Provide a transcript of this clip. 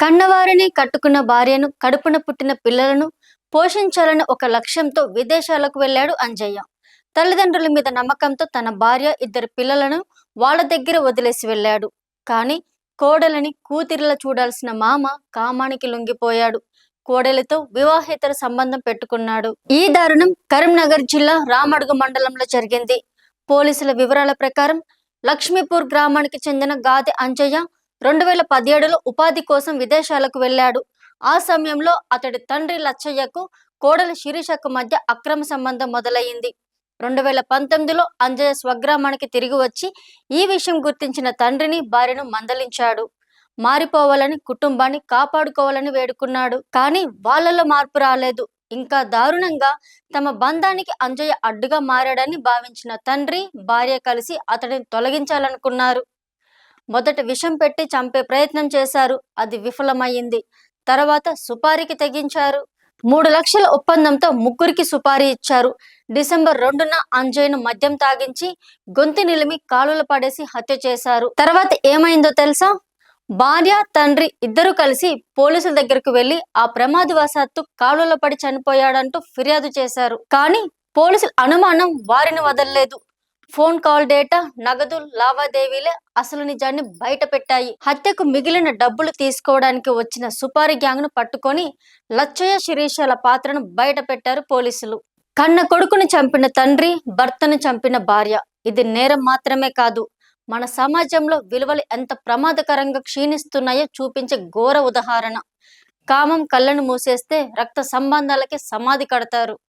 కన్నవారిని కట్టుకున్న భార్యను కడుపున పుట్టిన పిల్లలను పోషించాలని ఒక లక్ష్యంతో విదేశాలకు వెళ్ళాడు అంజయ్య. తల్లిదండ్రుల మీద నమ్మకంతో తన భార్య ఇద్దరు పిల్లలను వాళ్ళ దగ్గర వదిలేసి వెళ్ళాడు. కానీ కోడలని కూతురిలా చూడాల్సిన మామ కామానికి లొంగిపోయాడు. కోడలితో వివాహేతర సంబంధం పెట్టుకున్నాడు. ఈ దారుణం కరీంనగర్ జిల్లా రామడుగు మండలంలో జరిగింది. పోలీసుల వివరాల ప్రకారం లక్ష్మీపూర్ గ్రామానికి చెందిన గాది అంజయ్య రెండు వేల పదిహేడులో ఉపాధి కోసం విదేశాలకు వెళ్ళాడు. ఆ సమయంలో అతడి తండ్రి లచ్చయ్యకు కోడలి శిరీషకు మధ్య అక్రమ సంబంధం మొదలయ్యింది. రెండు వేల పంతొమ్మిదిలో అంజయ్య స్వగ్రామానికి తిరిగి వచ్చి ఈ విషయం గుర్తించిన తండ్రిని భార్యను మందలించాడు. మారిపోవాలని కుటుంబాన్ని కాపాడుకోవాలని వేడుకున్నాడు. కానీ వాళ్ళలో మార్పు రాలేదు. ఇంకా దారుణంగా తమ బంధానికి అంజయ్య అడ్డుగా మారాడని భావించిన తండ్రి భార్య కలిసి అతడిని తొలగించాలనుకున్నారు. మొదట విషం పెట్టి చంపే ప్రయత్నం చేశారు. అది విఫలమైంది తర్వాత సుపారీకి తెగించారు. మూడు లక్షల ఒప్పందంతో ముగ్గురికి సుపారీ ఇచ్చారు. డిసెంబర్ రెండున అంజయ్ను మద్యం తాగించి గొంతు నిలిమి కాలువలు పడేసి హత్య చేశారు. తర్వాత ఏమైందో తెలుసా? భార్య తండ్రి ఇద్దరు కలిసి పోలీసుల దగ్గరకు వెళ్ళి ఆ ప్రమాదవశాత్తు కాలులో పడి చనిపోయాడంటూ ఫిర్యాదు చేశారు. కానీ పోలీసుల అనుమానం వారిని వదలలేదు. ఫోన్ కాల్ డేటా నగదు లావాదేవీలే అసలు నిజాన్ని బయట పెట్టాయి. హత్యకు మిగిలిన డబ్బులు తీసుకోవడానికి వచ్చిన సుపారి గ్యాంగ్ను పట్టుకొని లచ్చయ్య శిరీషాల పాత్రను బయట పెట్టారు పోలీసులు. కన్న కొడుకుని చంపిన తండ్రి భర్తను చంపిన భార్య. ఇది నేరం మాత్రమే కాదు. మన సమాజంలో విలువలు ఎంత ప్రమాదకరంగా క్షీణిస్తున్నాయో చూపించే ఘోర ఉదాహరణ. కామం కళ్ళను మూసేస్తే రక్త సంబంధాలకి సమాధి కడతారు.